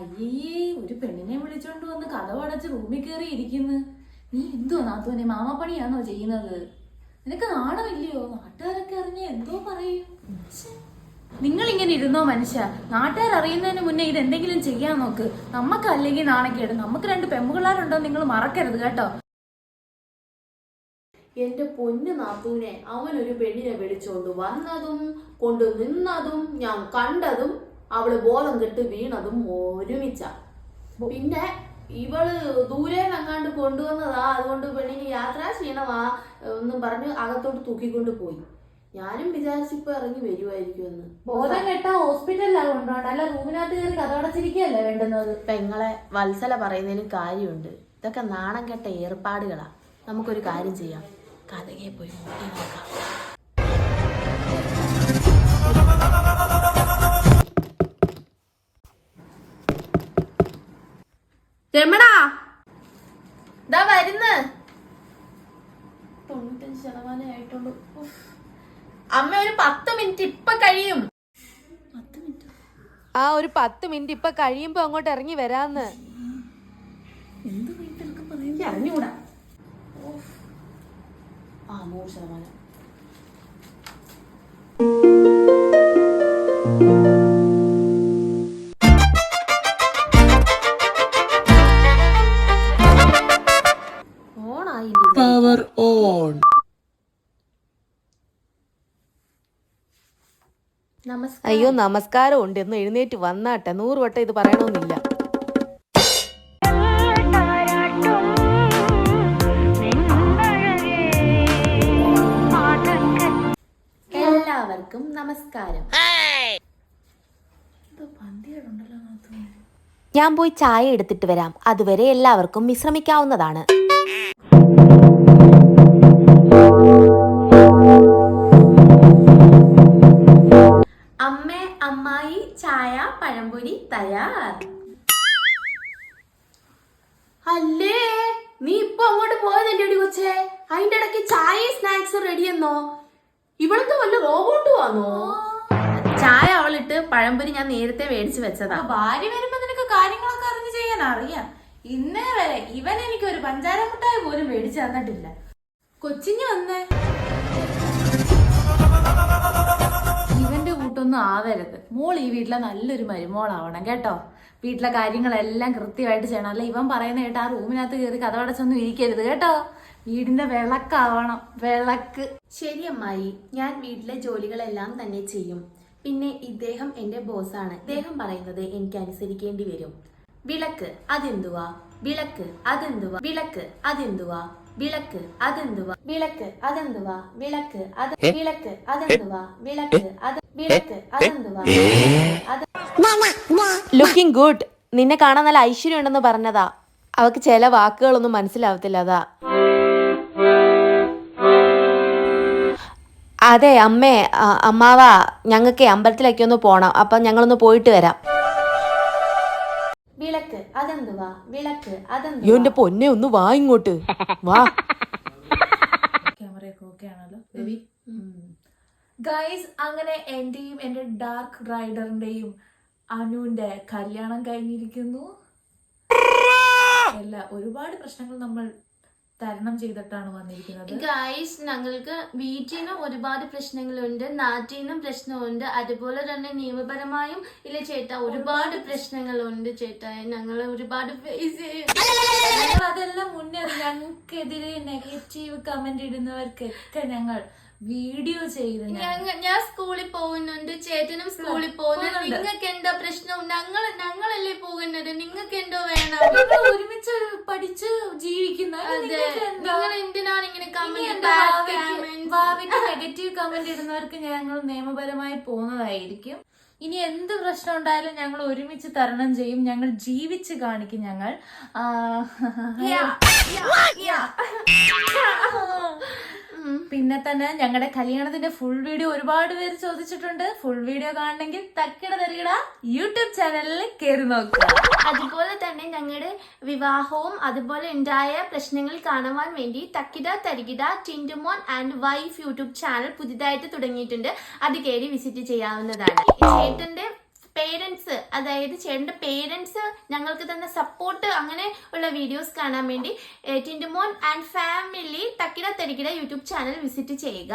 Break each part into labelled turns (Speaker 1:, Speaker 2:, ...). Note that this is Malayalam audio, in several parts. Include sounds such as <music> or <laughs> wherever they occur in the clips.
Speaker 1: അയ്യേ ഒരു പെണ്ണിനെ വിളിച്ചോണ്ട് വന്ന് കഥ അടച്ച് റൂമിൽ കയറി ഇരിക്കുന്നു. നീ എന്തോ നാത്തുവിനെ മാമാപ്പണിയാണോ ചെയ്യുന്നത്? നിനക്ക് നാണമില്ലയോ? നാട്ടുകാരൊക്കെ അറിഞ്ഞ എന്തോ പറയും. നിങ്ങൾ ഇങ്ങനെ ഇരുന്നോ മനുഷ്യ? നാട്ടുകാർ അറിയുന്നതിന് മുന്നേ ഇത് എന്തെങ്കിലും ചെയ്യാൻ നോക്ക്. നമുക്ക് അല്ലെങ്കിൽ നാണക്കേട്. നമുക്ക് രണ്ട് പെമ്പുകളാരുണ്ടോ നിങ്ങൾ മറക്കരുത് കേട്ടോ.
Speaker 2: എന്റെ പൊന്നു നാത്തൂനെ അവൻ ഒരു പെണ്ണിനെ വിളിച്ചോണ്ട് വന്നതും കൊണ്ട് നിന്നതും ഞാൻ കണ്ടതും അവൾ ബോധം കെട്ട് വീണതും ഒരുമിച്ച. പിന്നെ ഇവൾ ദൂരെ അങ്ങാണ്ട് കൊണ്ടുവന്നതാ. അതുകൊണ്ട് പെണ്ണിന് യാത്ര ക്ഷീണമാ എന്നും പറഞ്ഞ് അകത്തോട്ട് തൂക്കിക്കൊണ്ട് പോയി. ഞാനും വിചാരിച്ചിപ്പോ ഇറങ്ങി വരുമായിരിക്കുമെന്ന്
Speaker 1: ബോധം കെട്ട ഹോസ്പിറ്റലിലാ കൊണ്ടുപോകണ്ട അല്ല റൂമിനകത്ത് കയറി കഥടച്ചിരിക്കുകയല്ലേ വേണ്ടുന്നത്?
Speaker 2: പെങ്ങളെ വത്സല പറയുന്നതിനും കാര്യമുണ്ട്. ഇതൊക്കെ നാണം കെട്ട ഏർപ്പാടുകളാ. നമുക്കൊരു കാര്യം ചെയ്യാം. കഥകെ പോയി. നോക്കാം രമണാ. ഇതാ വരുന്ന്. തൊണ്ണൂറ്റഞ്ച് ശതമാനം ആയിട്ടുള്ളൂ. അമ്മ ഒരു പത്ത് മിനിറ്റ് ഇപ്പൊ കഴിയും.
Speaker 3: ആ ഒരു പത്ത് മിനിറ്റ് ഇപ്പൊ കഴിയുമ്പോ അങ്ങോട്ട് ഇറങ്ങി വരാന്ന്.
Speaker 1: എന്ത് വീട്ടിലൊക്കെ
Speaker 2: അറിഞ്ഞുകൂടാ. ആ നൂറ് ശതമാനം.
Speaker 4: പവർ ഓൺ
Speaker 2: നമസ്കാരം.
Speaker 3: അയ്യോ നമസ്കാരം ഉണ്ട് എന്ന് എഴുന്നേറ്റ് വന്നാട്ടെ. നൂറ് വട്ടം ഇത് പറയണമെന്നില്ല
Speaker 2: എല്ലാവർക്കും നമസ്കാരം.
Speaker 3: ഞാൻ പോയി ചായ എടുത്തിട്ട് വരാം. അതുവരെ എല്ലാവർക്കും വിശ്രമിക്കാവുന്നതാണ്.
Speaker 2: അമ്മേ അമ്മായി ചായ പഴംപൊരി തയ്യാർ. അല്ലേ? നീ ഇപ്പൊ അങ്ങോട്ട് പോയതല്ലേ കൊച്ചേ? അതിന്റെ ഇടയ്ക്ക് ചായയും സ്നാക്സും റെഡിയെന്നോ ഇവളത്തെ വല്ല റോബോട്ട് വന്നോ ചായ അവളിട്ട് പഴംപൊരി ഞാൻ നേരത്തെ മേടിച്ചു വെച്ചതാ.
Speaker 1: ഭാര്യ വരുമ്പോ നിനക്ക് കാര്യങ്ങളൊക്കെ അറിഞ്ഞു ചെയ്യാൻ അറിയാം. ഇന്നേ വരെ ഇവൻ എനിക്ക് ഒരു പഞ്ചാര മുട്ടായി പോലും മേടിച്ചു തന്നിട്ടില്ല. കൊച്ചിഞ്ഞു വന്നേ. ഇവന്റെ കൂട്ടൊന്നും ആവരുത്. മോൾ ഈ വീട്ടിലെ നല്ലൊരു മരുമോളാവണം കേട്ടോ. വീട്ടിലെ കാര്യങ്ങളെല്ലാം കൃത്യമായിട്ട് ചെയ്യണം. അല്ല ഇവൻ പറയുന്ന കേട്ടോ ആ റൂമിനകത്ത് കയറി കഥവടച്ചൊന്നും ഇരിക്കരുത് കേട്ടോ. വീടിന്റെ വിളക്കാവണം. വിളക്ക്.
Speaker 2: ശരി അമ്മായി. ഞാൻ വീട്ടിലെ ജോലികളെല്ലാം തന്നെ ചെയ്യും. പിന്നെ ഇദ്ദേഹം എന്റെ ബോസാണ്. ഇദ്ദേഹം പറയുന്നത് എനിക്ക് അനുസരിക്കേണ്ടി വരും. വിളക്ക് അതെന്തുവാ? വിളക്ക് അതെന്തുവാ? വിളക്ക് അതെന്തുവാ? വിളക്ക് അതെന്തുവാ? വിളക്ക് അതെന്തുവാ? വിളക്ക് അത് വിളക്ക് അതെന്തുവാ? വിളക്ക് അത് വിളക്ക് അതെന്തുവാ? അത്
Speaker 3: ലുക്കിംഗ് ഗുഡ് നിന്നെ കാണാൻ നല്ല ഐശ്വര്യം ഉണ്ടെന്ന് പറഞ്ഞതാ. അവക്ക് ചില വാക്കുകളൊന്നും മനസ്സിലാവത്തില്ല അതാ. അതെ അമ്മേ അമ്മാവാ അമ്മാവ ഞങ്ങൾക്ക് അമ്പലത്തിലേക്കൊന്ന് പോണം. അപ്പം ഞങ്ങളൊന്ന് പോയിട്ട് വരാം.
Speaker 2: വിളക്ക് അതെന്തുവാ? വിളക്ക്
Speaker 3: അയ്യോ
Speaker 2: അതെന്തുവാ
Speaker 3: എന്റെ പൊന്നെ ഒന്ന് വാ ഇങ്ങോട്ട്. വാ.
Speaker 1: ക്യാമറയൊക്കെ ഓക്കെ ആണല്ലോ രവി? ഗൈസ് അങ്ങനെ എന്റെയും എന്റെ ഡാർക്ക് റൈഡറിന്റെയും അനുവിന്റെ കല്യാണം കഴിഞ്ഞിരിക്കുന്നു. അല്ല ഒരുപാട് പ്രശ്നങ്ങൾ നമ്മൾ തരണം ചെയ്തിട്ടാണ് വന്നിരിക്കുന്നത്.
Speaker 2: ഗൈസ് ഞങ്ങൾക്ക് വീട്ടിൽ നിന്ന് ഒരുപാട് പ്രശ്നങ്ങളുണ്ട് നാട്ടിൽ നിന്നും പ്രശ്നമുണ്ട്. അതുപോലെ തന്നെ നിയമപരമായും ഇല്ല ചേട്ട ഒരുപാട് പ്രശ്നങ്ങളുണ്ട് ചേട്ട. ഞങ്ങൾ ഒരുപാട് ഫേസ്
Speaker 1: ഞങ്ങൾ അതെല്ലാം മുന്നേ ഞങ്ങൾക്കെതിരെ നെഗറ്റീവ് കമന്റ് ഇടുന്നവർക്കൊക്കെ ഞങ്ങൾ വീഡിയോ ചെയ്ത്
Speaker 2: ഞാൻ സ്കൂളിൽ പോകുന്നുണ്ട് ചേട്ടനും സ്കൂളിൽ പോകുന്നുണ്ട്
Speaker 1: പോകുന്നുണ്ട്.
Speaker 2: നിങ്ങൾക്ക് എന്താ പ്രശ്നം? ഞങ്ങൾ പോകുന്നത് നിങ്ങൾക്ക് എന്തോ വേണം
Speaker 1: ഒരുമിച്ച് പഠിച്ച് ജീവിക്കുന്ന
Speaker 2: നിങ്ങൾ എന്തിനാണ് ഇങ്ങനെ
Speaker 1: ഭാവിക്ക് നെഗറ്റീവ് കമന്റ് ഇടുന്നവർക്ക് ഞങ്ങൾ നിയമപരമായി പോകുന്നതായിരിക്കും. ഇനി എന്ത് പ്രശ്നം ഉണ്ടായാലും ഞങ്ങൾ ഒരുമിച്ച് തരണം ചെയ്യും. ഞങ്ങൾ ജീവിച്ച് കാണിക്കും ഞങ്ങൾ. <laughs> <laughs> പിന്നെ തന്നെ ഞങ്ങളുടെ കല്യാണത്തിന്റെ ഫുൾ വീഡിയോ ഒരുപാട് പേര് ചോദിച്ചിട്ടുണ്ട്. ഫുൾ വീഡിയോ കാണണമെങ്കിൽ തക്കിട തരികിട യൂട്യൂബ് ചാനലിൽ കയറി നോക്കുക.
Speaker 2: അതുപോലെ തന്നെ ഞങ്ങളുടെ വിവാഹവും അതുപോലെ ഉണ്ടായ പ്രശ്നങ്ങൾ കാണുവാൻ വേണ്ടി തക്കിട തരികിട Tindumon and wife YouTube channel പുതിയതായിട്ട് തുടങ്ങിയിട്ടുണ്ട്. അത് കയറി വിസിറ്റ് ചെയ്യാവുന്നതാണ്. ചേട്ടന്റെ പേരൻസ് അതായത് ചേട്ടന്റെ പേരൻസ് ഞങ്ങൾക്ക് തന്ന സപ്പോർട്ട് അങ്ങനെ ഉള്ള വീഡിയോസ് കാണാൻ വേണ്ടി Tindumon and family Thakkida Therakkida YouTube channel visit ചെയ്യുക.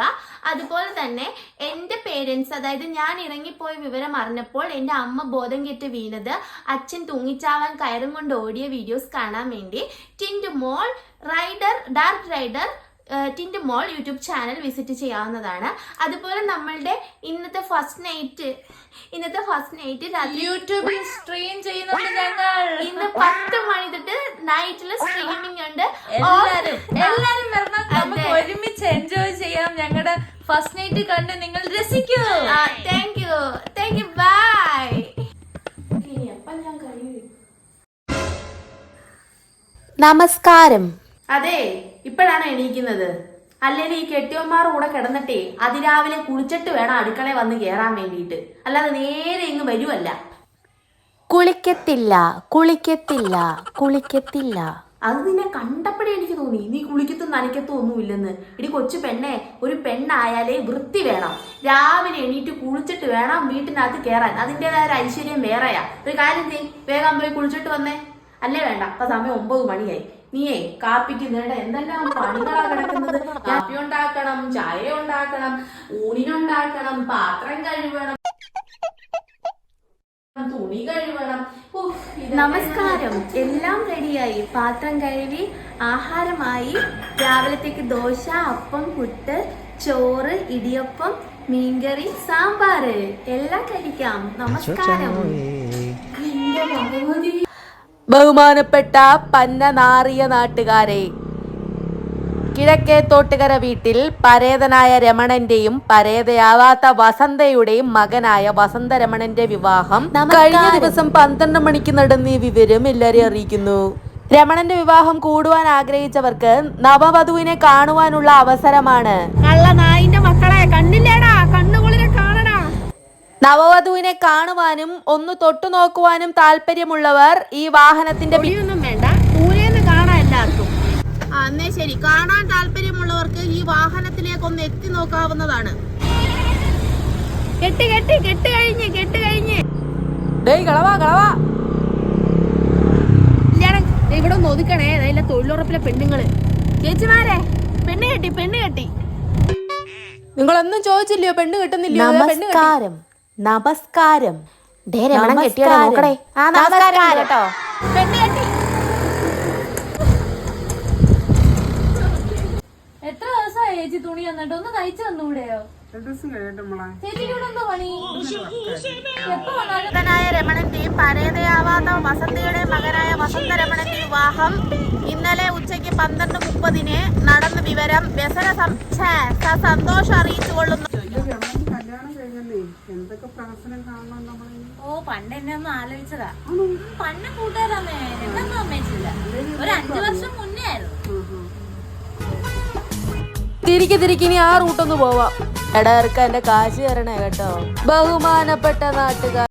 Speaker 2: അതുപോലെ തന്നെ എന്റെ പേരൻസ് അതായത് ഞാൻ ഇറങ്ങിപ്പോയ വിവരം അറിഞ്ഞപ്പോൾ എന്റെ അമ്മ ബോധം കെട്ട് വീണത് അച്ഛൻ തൂങ്ങിച്ചാവാൻ കയറും കൊണ്ട് ഓടിയ വീഡിയോസ് കാണാൻ വേണ്ടി. Tindumol rider dark rider Tindumol YouTube channel visit ചെയ്യാവുന്നതാണ്. അതുപോലെ നമ്മളുടെ ഇന്നത്തെ ഫസ്റ്റ് നൈറ്റ് ഇന്നത്തെ ഫസ്റ്റ് നൈറ്റ് രാത്രി
Speaker 1: യൂട്യൂബിൽ സ്ട്രീം ചെയ്യുന്നുണ്ട് ഞങ്ങൾ.
Speaker 2: ഇന്ന് പത്ത് മണി തൊട്ട് നൈറ്റിൽ സ്ട്രീമിംഗ് ഉണ്ട്.
Speaker 1: എല്ലാരും എല്ലാരും വരണം. നമുക്ക്. ഒരുമിച്ച് എൻജോയ് ചെയ്യാം. ഞങ്ങളുടെ ഫസ്റ്റ് നൈറ്റ് കണ്ട് നിങ്ങൾ രസിക്കൂ.
Speaker 2: Thank you thank you bye
Speaker 3: നമസ്കാരം.
Speaker 2: അതെ ഇപ്പോഴാണ് എണീക്കുന്നത്. അല്ലെങ്കിൽ ഈ കെട്ടിയന്മാർ കൂടെ കിടന്നിട്ടേ അതിരാവിലെ കുളിച്ചിട്ട് വേണം അടുക്കളയിൽ വന്ന് കയറാൻ വേണ്ടിയിട്ട്. അല്ലാതെ നേരെ ഇങ്ങ് വരുമല്ല
Speaker 3: കുളിക്കത്തില്ല കുളിക്കത്തില്ല കുളിക്കത്തില്ല.
Speaker 2: അത് നിന്നെ കണ്ടപ്പോഴേ എനിക്ക് തോന്നി. നീ കുളിക്കത്തും നനയ്ക്കത്തും ഒന്നുമില്ലെന്ന് ഇടി കൊച്ചു പെണ്ണെ ഒരു പെണ്ണായാലേ വൃത്തി വേണം. രാവിലെ എണീറ്റ് കുളിച്ചിട്ട് വേണം വീട്ടിനകത്ത് കയറാൻ അതിന്റെതായ ഒരു ഐശ്വര്യം വേറെയാ. ഒരു കാര്യം നീ വേഗം പോയി കുളിച്ചിട്ട് വന്നേ. അല്ലേ വേണ്ട. അപ്പൊ സമയം ഒമ്പത് മണിയായി. നീയേ കാപ്പിക്ക് നേട എന്തെല്ലാം പണികളാ കിടക്കുന്നത്? കാപ്പി ഉണ്ടാക്കണം ചായ ഉണ്ടാക്കണം ഊണിനുണ്ടാക്കണം പാത്രം കഴുകണം തുണി കഴുകണം. നമസ്കാരം. എല്ലാം റെഡിയായി. പാത്രം കഴുകി ആഹാരമായി. രാവിലത്തേക്ക് ദോശ അപ്പം പുട്ട് ചോറ് ഇടിയപ്പം മീൻകറി സാമ്പാറ്. എല്ലാം കഴിക്കാം. നമസ്കാരം. ഭഗവതി
Speaker 3: ബഹുമാനപ്പെട്ട പന്നനാറിയ നാട്ടുകാരെ കിഴക്കേ തോട്ടുകര വീട്ടിൽ പരേതനായ രമണന്റെയും പരേതയാവാത്ത വസന്തയുടെയും മകനായ വസന്തരമണന്റെ വിവാഹം കഴിഞ്ഞ ദിവസം പന്ത്രണ്ട് മണിക്ക് നടന്ന ഈ വിവരം എല്ലാരെയും അറിയിക്കുന്നു. രമണന്റെ വിവാഹം കൂടുവാൻ ആഗ്രഹിച്ചവർക്ക് നവവധുവിനെ കാണുവാനുള്ള അവസരമാണ്.
Speaker 4: കള്ള നായിന്റെ മക്കളെ
Speaker 3: നവവധുവിനെ കാണുവാനും ഒന്ന് തൊട്ടു നോക്കുവാനും താല്പര്യമുള്ളവർ ഈ വാഹനത്തിന്റെ
Speaker 4: ഒന്നും വേണ്ട. ദൂരേന്ന് കാണാൻ എല്ലാവർക്കും. എന്നാ ശരി. കാണാൻ താല്പര്യമുള്ളവർക്ക് ഈ വാഹനത്തിലേക്ക് ഒന്ന് എത്തി നോക്കാവുന്നതാണ്. കെട്ട് കെട്ട് കെട്ട് കഴിഞ്ഞ് കെട്ട് കഴിഞ്ഞ്.
Speaker 3: ഡേയ് കളവാ കളവാ.
Speaker 4: കല്യാണം ദേ ഇവിടെ ഒന്ന് ഒതുക്കണേ. അതിലെ തൊഴിലുറപ്പിലെ പെണ്ണുങ്ങൾ. ചേച്ചിമാരെ പെണ്ണ് കെട്ടി പെണ്ണ് കെട്ടി.
Speaker 3: നിങ്ങളൊന്നും ചോദിച്ചില്ലയോ? പെണ്ണ് കിട്ടുന്നില്ലയോ? പെണ്ണ് കെട്ടി.
Speaker 5: നമസ്കാരം. നമസ്കാരം.
Speaker 3: നോക്കണേ ആ നമസ്കാരം. കേട്ടോ.
Speaker 1: എത്ര ദിവസമായി ചേച്ചി തുണി വന്നിട്ട് ഒന്ന് തയ്ച്ചു തന്നൂടെയോ?
Speaker 4: മകനായ രമണന്റെയും പരേതയാവാത്ത വസന്തയുടെയും മകനായ വസന്ത രമണന്റെ വിവാഹം ഇന്നലെ ഉച്ചയ്ക്ക് പന്ത്രണ്ട് മുപ്പതിന് നടന്ന വിവരം വ്യസന സം- ഛേ, സന്തോഷം അറിയിച്ചു കൊള്ളുന്നു
Speaker 1: ഓ പണ്ട് എന്നെ ഒന്ന് ആലോചിച്ചതാ. പണ്ട് കൂട്ടുകാരമ്മേ എന്നൊന്നും അമ്മയിച്ചില്ല ഒരു അഞ്ചു വർഷം മുന്നേ ആയിരുന്നു.
Speaker 3: തിരികെ തിരികെ ഇനി ആ റൂട്ടൊന്ന് പോവാം. എടാ ഇറക്ക എന്റെ കാശ് തരണേ കേട്ടോ. ബഹുമാനപ്പെട്ട നാട്ടുകാർ